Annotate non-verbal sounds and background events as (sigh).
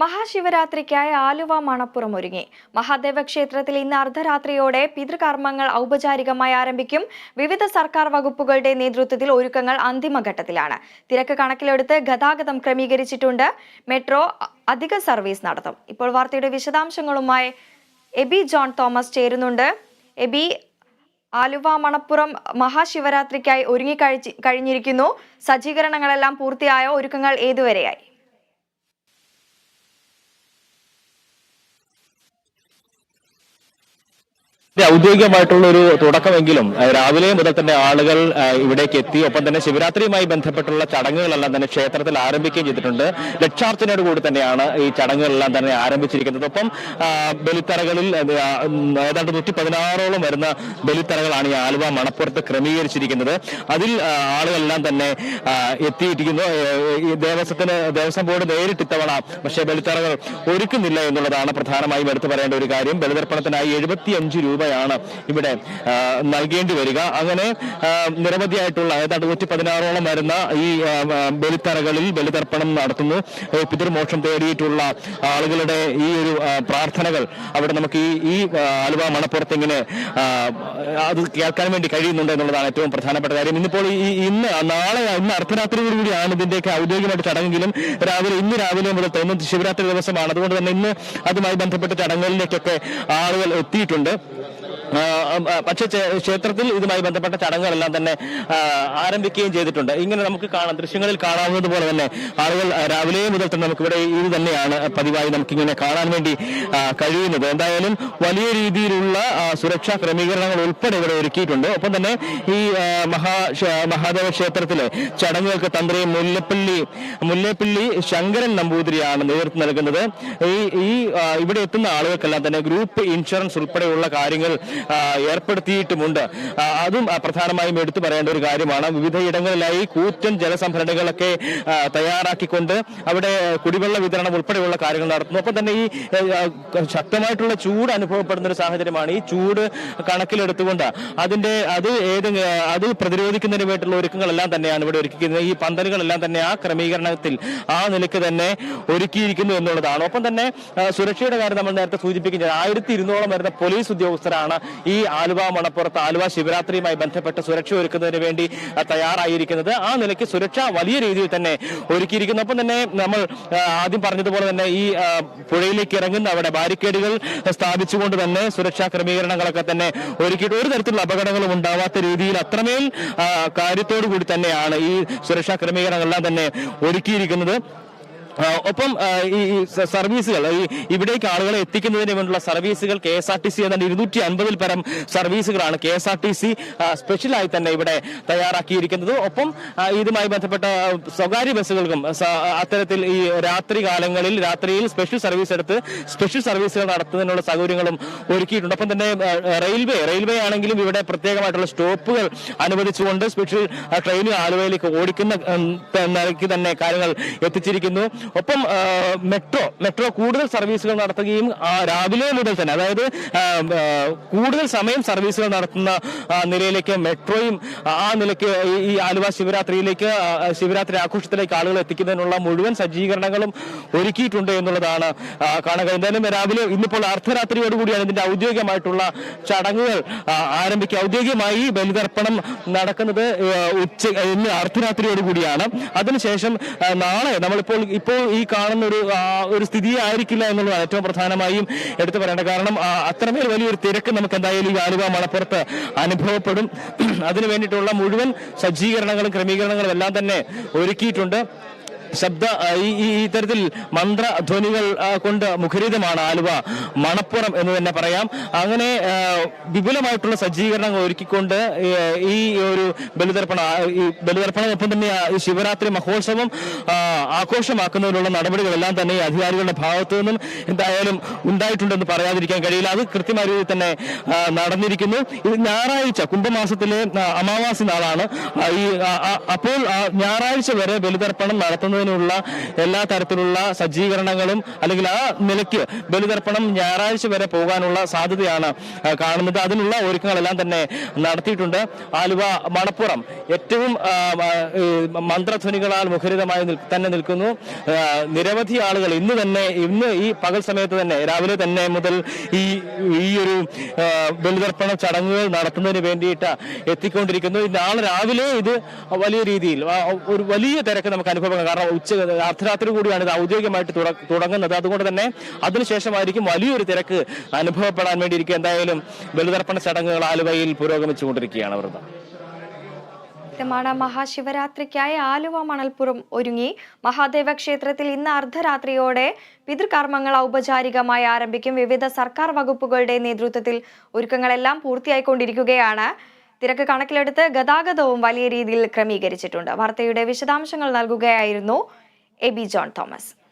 മഹാശിവരാത്രിക്കായി ആലുവ മണപ്പുറം ഒരുങ്ങി. മഹാദേവ ക്ഷേത്രത്തിൽ ഇന്ന് അർദ്ധരാത്രിയോടെ പിതൃകർമ്മങ്ങൾ ഔപചാരികമായി ആരംഭിക്കും. വിവിധ സർക്കാർ വകുപ്പുകളുടെ നേതൃത്വത്തിൽ ഒരുക്കങ്ങൾ അന്തിമഘട്ടത്തിലാണ്. തിരക്ക് കണക്കിലെടുത്ത് ഗതാഗതം ക്രമീകരിച്ചിട്ടുണ്ട്. മെട്രോ അധിക സർവീസ് നടത്തും. ഇപ്പോൾ വാർത്തയുടെ വിശദാംശങ്ങളുമായി എബി ജോൺ തോമസ് ചേരുന്നുണ്ട്. എബി ആലുവ മണപ്പുറം മഹാശിവരാത്രിക്കായി ഒരുങ്ങി കഴിഞ്ഞിരിക്കുന്നു. സജ്ജീകരണങ്ങളെല്ലാം പൂർത്തിയായോ ഒരുക്കങ്ങൾ ഏതുവരെയായി? ഔദ്യോഗികമായിട്ടുള്ള ഒരു തുടക്കമെങ്കിലും രാവിലെ മുതൽ തന്നെ ആളുകൾ ഇവിടേക്ക് എത്തി. ഒപ്പം തന്നെ ശിവരാത്രിയുമായി ബന്ധപ്പെട്ടുള്ള ചടങ്ങുകളെല്ലാം തന്നെ ക്ഷേത്രത്തിൽ ആരംഭിക്കുകയും ചെയ്തിട്ടുണ്ട്. ലക്ഷാർച്ചനയോട് കൂടി തന്നെയാണ് ഈ ചടങ്ങുകളെല്ലാം തന്നെ ആരംഭിച്ചിരിക്കുന്നത്. ഒപ്പം ബലിത്തറകളിൽ ഏതാണ്ട് നൂറ്റി പതിനാറോളം വരുന്ന ബലിത്തറകളാണ് ഈ ആലുവ മണപ്പുറത്ത് ക്രമീകരിച്ചിരിക്കുന്നത്. അതിൽ ആളുകളെല്ലാം തന്നെ എത്തിയിരിക്കുന്നു. ദേവസ്വത്തിന് ദേവസ്വം ബോർഡ് നേരിട്ട് ഇത്തവണ പക്ഷേ ബലിത്തറകൾ ഒരുക്കുന്നില്ല എന്നുള്ളതാണ് പ്രധാനമായും എടുത്തു പറയേണ്ട ഒരു കാര്യം. ബലിതർപ്പണത്തിനായി എഴുപത്തിയഞ്ച് രൂപയാണ് ഇവിടെ നൽകേണ്ടി വരിക. അങ്ങനെ നിരവധിയായിട്ടുള്ള ഏതാണ്ട് നൂറ്റി പതിനാറോളം വരുന്ന ഈ ബലിത്തറകളിൽ ബലിതർപ്പണം നടത്തുന്നു. പിതൃമോക്ഷം തേടിയിട്ടുള്ള ആളുകളുടെ ഈ ഒരു പ്രാർത്ഥനകൾ അവിടെ നമുക്ക് ഈ ഈ ആലുവ മണപ്പുറത്ത് ഇങ്ങനെ അത് കേൾക്കാൻ വേണ്ടി കഴിയുന്നുണ്ട് എന്നുള്ളതാണ് ഏറ്റവും പ്രധാനപ്പെട്ട കാര്യം. ഇന്നിപ്പോൾ ഈ ഇന്ന് നാളെ ഇന്ന് അർദ്ധരാത്രിയോടുകൂടിയാണ് ഇതിന്റെയൊക്കെ ഔദ്യോഗികമായിട്ട് ചടങ്ങെങ്കിലും രാവിലെ ഇന്ന് രാവിലെ മുതൽ തോന്നുന്നു ശിവരാത്രി ദിവസമാണ്. അതുകൊണ്ട് തന്നെ ഇന്ന് അതുമായി ബന്ധപ്പെട്ട ചടങ്ങുകളിലേക്കൊക്കെ ആളുകൾ എത്തിയിട്ടുണ്ട്. പക്ഷേ ക്ഷേത്രത്തിൽ ഇതുമായി ബന്ധപ്പെട്ട ചടങ്ങുകളെല്ലാം തന്നെ ആരംഭിക്കുകയും ചെയ്തിട്ടുണ്ട്. ഇങ്ങനെ നമുക്ക് കാണാം ദൃശ്യങ്ങളിൽ കാണാവുന്നത് പോലെ തന്നെ ആളുകൾ രാവിലെ മുതൽ തന്നെ നമുക്ക് ഇവിടെ ഇത് തന്നെയാണ് പതിവായി നമുക്കിങ്ങനെ കാണാൻ വേണ്ടി കഴിയുന്നത്. എന്തായാലും വലിയ രീതിയിലുള്ള സുരക്ഷാ ക്രമീകരണങ്ങൾ ഉൾപ്പെടെ ഇവിടെ ഒരുക്കിയിട്ടുണ്ട്. ഒപ്പം തന്നെ ഈ മഹാ മഹാദേവ ക്ഷേത്രത്തിലെ ചടങ്ങുകൾക്ക് തന്ത്രി മുല്ലപ്പള്ളി മുല്ലപ്പള്ളി ശങ്കരൻ നമ്പൂതിരിയാണ് നേതൃത്വം നൽകുന്നത്. ഈ ഈ ഇവിടെ എത്തുന്ന ആളുകൾക്കെല്ലാം തന്നെ ഗ്രൂപ്പ് ഇൻഷുറൻസ് ഉൾപ്പെടെയുള്ള കാര്യങ്ങൾ ഏർപ്പെടുത്തിയിട്ടുമുണ്ട്. അതും പ്രധാനമായും എടുത്തു പറയേണ്ട ഒരു കാര്യമാണ്. വിവിധയിടങ്ങളിലായി കൂറ്റൻ ജലസംഭരണികളൊക്കെ തയ്യാറാക്കിക്കൊണ്ട് അവിടെ കുടിവെള്ള വിതരണം ഉൾപ്പെടെയുള്ള കാര്യങ്ങൾ നടത്തുന്നു. ഒപ്പം തന്നെ ഈ ശക്തമായിട്ടുള്ള ചൂട് അനുഭവപ്പെടുന്ന ഒരു സാഹചര്യമാണ്. ഈ ചൂട് കണക്കിലെടുത്തുകൊണ്ട് അതിന്റെ അത് ഏത് അത് പ്രതിരോധിക്കുന്നതിന് വേണ്ടിയുള്ള ഒരുക്കങ്ങളെല്ലാം തന്നെയാണ് ഇവിടെ ഒരുക്കിയിരിക്കുന്നത്. ഈ പന്തലുകളെല്ലാം തന്നെ ആ ക്രമീകരണത്തിൽ ആ നിലയ്ക്ക് തന്നെ ഒരുക്കിയിരിക്കുന്നു എന്നുള്ളതാണ്. ഒപ്പം തന്നെ സുരക്ഷയുടെ കാര്യം നമ്മൾ നേരത്തെ സൂചിപ്പിക്കുന്നത് ആയിരത്തി ഇരുന്നൂറോളം വരുന്ന പോലീസ് ഉദ്യോഗസ്ഥരാണ് ഈ ആലുവ മണപ്പുറത്ത് ആലുവ ശിവരാത്രിയുമായി ബന്ധപ്പെട്ട് സുരക്ഷ ഒരുക്കുന്നതിന് വേണ്ടി തയ്യാറായിരിക്കുന്നത്. ആ നിലയ്ക്ക് സുരക്ഷ വലിയ രീതിയിൽ തന്നെ ഒരുക്കിയിരിക്കുന്നു. ഒപ്പം തന്നെ നമ്മൾ ആദ്യം പറഞ്ഞതുപോലെ തന്നെ ഈ പുഴയിലേക്ക് ഇറങ്ങുന്ന അവിടെ ബാരിക്കേഡുകൾ സ്ഥാപിച്ചുകൊണ്ട് തന്നെ സുരക്ഷാ ക്രമീകരണങ്ങളൊക്കെ തന്നെ ഒരുക്കിയിട്ട് ഒരു തരത്തിലുള്ള അപകടങ്ങളും ഉണ്ടാവാത്ത രീതിയിൽ അത്രമേൽ കാര്യത്തോടു കൂടി തന്നെയാണ് ഈ സുരക്ഷാ ക്രമീകരണങ്ങളെല്ലാം തന്നെ ഒരുക്കിയിരിക്കുന്നത്. ഒപ്പം ഈ സർവീസുകൾ ഈ ഇവിടേക്ക് ആളുകളെ എത്തിക്കുന്നതിന് വേണ്ടിയുള്ള സർവീസുകൾ K S R T C എന്നാൽ ഇരുന്നൂറ്റി അൻപതിൽ പരം സർവീസുകളാണ് K S R T C സ്പെഷ്യലായി തന്നെ ഇവിടെ തയ്യാറാക്കിയിരിക്കുന്നത്. ഒപ്പം ഇതുമായി ബന്ധപ്പെട്ട സ്വകാര്യ ബസ്സുകൾക്കും അത്തരത്തിൽ ഈ രാത്രി കാലങ്ങളിൽ രാത്രിയിൽ സ്പെഷ്യൽ സർവീസ് എടുത്ത് സ്പെഷ്യൽ സർവീസുകൾ നടത്തുന്നതിനുള്ള സൗകര്യങ്ങളും ഒരുക്കിയിട്ടുണ്ട്. ഒപ്പം തന്നെ റെയിൽവേ റെയിൽവേ ആണെങ്കിലും ഇവിടെ പ്രത്യേകമായിട്ടുള്ള സ്റ്റോപ്പുകൾ അനുവദിച്ചുകൊണ്ട് സ്പെഷ്യൽ ട്രെയിൻ ആലുവയിലേക്ക് ഓടിക്കുന്ന നിലയ്ക്ക് തന്നെ കാര്യങ്ങൾ എത്തിച്ചിരിക്കുന്നു. ഒപ്പം മെട്രോ മെട്രോ കൂടുതൽ സർവീസുകൾ നടത്തുകയും രാവിലെ മുതൽ തന്നെ അതായത് കൂടുതൽ സമയം സർവീസുകൾ നടത്തുന്ന നിലയിലേക്ക് മെട്രോയും ആ, നിലയ്ക്ക് ഈ- ആലുവ ശിവരാത്രിയിലേക്ക് ശിവരാത്രി ആഘോഷത്തിലേക്ക് ആളുകൾ എത്തിക്കുന്നതിനുള്ള മുഴുവൻ സജ്ജീകരണങ്ങളും ഒരുക്കിയിട്ടുണ്ട് എന്നുള്ളതാണ് കാണുക എന്തായാലും രാവിലെ ഇന്നിപ്പോൾ അർദ്ധരാത്രിയോടുകൂടിയാണ് ഇതിന്റെ ഔദ്യോഗികമായിട്ടുള്ള ചടങ്ങുകൾ ആരംഭിക്കുക. ഔദ്യോഗികമായി ബലിതർപ്പണം നടക്കുന്നത് ഉച്ച ഇന്ന് അർദ്ധരാത്രിയോടുകൂടിയാണ് അതിനുശേഷം നാളെ നമ്മളിപ്പോൾ ഇപ്പോൾ ഈ കാണുന്ന ഒരു ഒരു സ്ഥിതി ആയിരിക്കില്ല എന്നുള്ളതാണ് ഏറ്റവും പ്രധാനമായും എടുത്തു പറയേണ്ടത്. കാരണം അത്രമേൽ വലിയൊരു തിരക്ക് നമുക്ക് എന്തായാലും ഈ ആലുവ മണപ്പുറത്ത് അനുഭവപ്പെടും. (clears throat) അതിനു വേണ്ടിയിട്ടുള്ള മുഴുവൻ സജ്ജീകരണങ്ങളും ക്രമീകരണങ്ങളും എല്ലാം തന്നെ ഒരുക്കിയിട്ടുണ്ട്. ശബ്ദ ഈ ഇത്തരത്തിൽ മന്ത്രധ്വനികൾ കൊണ്ട് മുഖരിതമാണ് ആലുവ മണപ്പുറം എന്ന് തന്നെ പറയാം. അങ്ങനെ വിപുലമായിട്ടുള്ള സജ്ജീകരണങ്ങൾ ഒരുക്കിക്കൊണ്ട് ഈ, ഒരു ബലിതർപ്പണ ഈ ബലിതർപ്പണം ഒപ്പം തന്നെ ശിവരാത്രി മഹോത്സവം ആഘോഷമാക്കുന്നതിനുള്ള നടപടികളെല്ലാം തന്നെ അധികാരികളുടെ ഭാഗത്തു നിന്നും എന്തായാലും ഉണ്ടായിട്ടുണ്ടെന്ന് പറയാതിരിക്കാൻ കഴിയില്ല. അത് കൃത്യമായ രീതിയിൽ തന്നെ നടന്നിരിക്കുന്നു. ഇത് ഞായറാഴ്ച കുംഭമാസത്തിലെ അമാവാസി നാളാണ്. ഈ അപ്പോൾ ഞായറാഴ്ച വരെ ബലിതർപ്പണം നടത്തുന്നതിന് നടത്തുന്നതിനുള്ള എല്ലാ തരത്തിലുള്ള സജ്ജീകരണങ്ങളും അല്ലെങ്കിൽ ആ നിലയ്ക്ക് ബലിതർപ്പണം ഞായറാഴ്ച വരെ പോകാനുള്ള സാധ്യതയാണ് കാണുന്നത്. അതിനുള്ള ഒരുക്കങ്ങളെല്ലാം തന്നെ നടത്തിയിട്ടുണ്ട്. ആലുവ മണപ്പുറം ഏറ്റവും മന്ത്രധ്വനികളാൽ മുഖരിതമായി തന്നെ നിൽക്കുന്നു. നിരവധി ആളുകൾ ഇന്ന് തന്നെ ഇന്ന് ഈ പകൽ സമയത്ത് തന്നെ രാവിലെ തന്നെ മുതൽ ഈ ഈ ഒരു ബലിതർപ്പണ ചടങ്ങുകൾ നടത്തുന്നതിന് വേണ്ടിയിട്ട് എത്തിക്കൊണ്ടിരിക്കുന്നു. നാളെ രാവിലെ ഇത് വലിയ രീതിയിൽ ഒരു വലിയ തിരക്ക് നമുക്ക് അനുഭവപ്പെടാം. കാരണം ഉച്ച അർദ്ധരാത്രി കൂടിയാണ് ഇത് ഔദ്യോഗികമായിട്ട് തുടങ്ങുന്നത്. അതുകൊണ്ട് തന്നെ അതിനുശേഷമായിരിക്കും വലിയൊരു തിരക്ക് അനുഭവപ്പെടാൻ വേണ്ടിയിരിക്കും എന്തായാലും ബലിതർപ്പണ ചടങ്ങുകൾ ആലുവയിൽ പുരോഗമിച്ചുകൊണ്ടിരിക്കുകയാണ് വൃത ഇത്തമാണ് മഹാശിവരാത്രിക്കായി ആലുവ മണൽപ്പുറം ഒരുങ്ങി. മഹാദേവ ക്ഷേത്രത്തിൽ ഇന്ന് അർദ്ധരാത്രിയോടെ പിതൃകർമ്മങ്ങൾ ഔപചാരികമായി ആരംഭിക്കും. വിവിധ സർക്കാർ വകുപ്പുകളുടെ നേതൃത്വത്തിൽ ഒരുക്കങ്ങളെല്ലാം പൂർത്തിയായിക്കൊണ്ടിരിക്കുകയാണ്. തിരക്ക് കണക്കിലെടുത്ത് ഗതാഗതവും വലിയ രീതിയിൽ ക്രമീകരിച്ചിട്ടുണ്ട്. വാർത്തയുടെ വിശദാംശങ്ങൾ നൽകുകയായിരുന്നു എബി ജോൺ തോമസ്.